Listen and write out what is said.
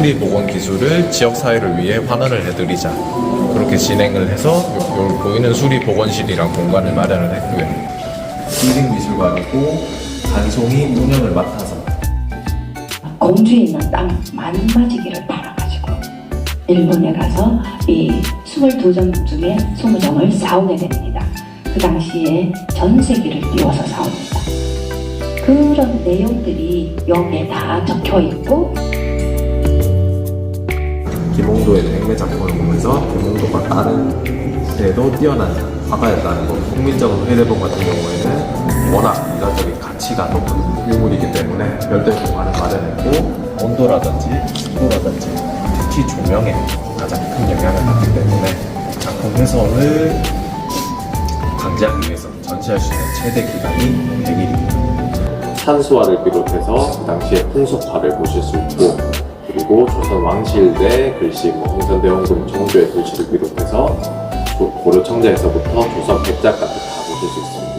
수리 복원 기술을 지역 사회를 위해 환원을 해드리자 그렇게 진행을 해서 요, 요 보이는 수리 복원실이랑 공간을 마련을 했고요. 힐링 미술관이고 단송이 운영을 맡아서 공주에 있는 땅 만마지기를 팔아가지고 일본에 가서 이 22점 중에 20점을 사오게 됩니다. 그 당시에 전세기를 띄워서 사옵니다. 그런 내용들이 여기에 다 적혀 있고 김홍도의 백매 작품을 보면서 김홍도가 다른 데도 뛰어난 화가였다는 거. 국민적인 회대본 같은 경우에는 워낙 미관적인 가치가 높은 유물이기 때문에 별도의 공간을 마련했고 온도라든지 습도라든지 특히 조명에 가장 큰 영향을 받기 때문에 작품 훼손을 방지하기 위해서 전시할 수 있는 최대 기간이 100일 산수화를 비롯해서 그 당시의 풍속화를 보실 수 있고 그리고 조선 왕실대 글씨, 뭐 흥선대원군 청조의 글씨를 비롯해서 조- 고려 청자에서부터 조선 백작까지 다 보실 수 있습니다.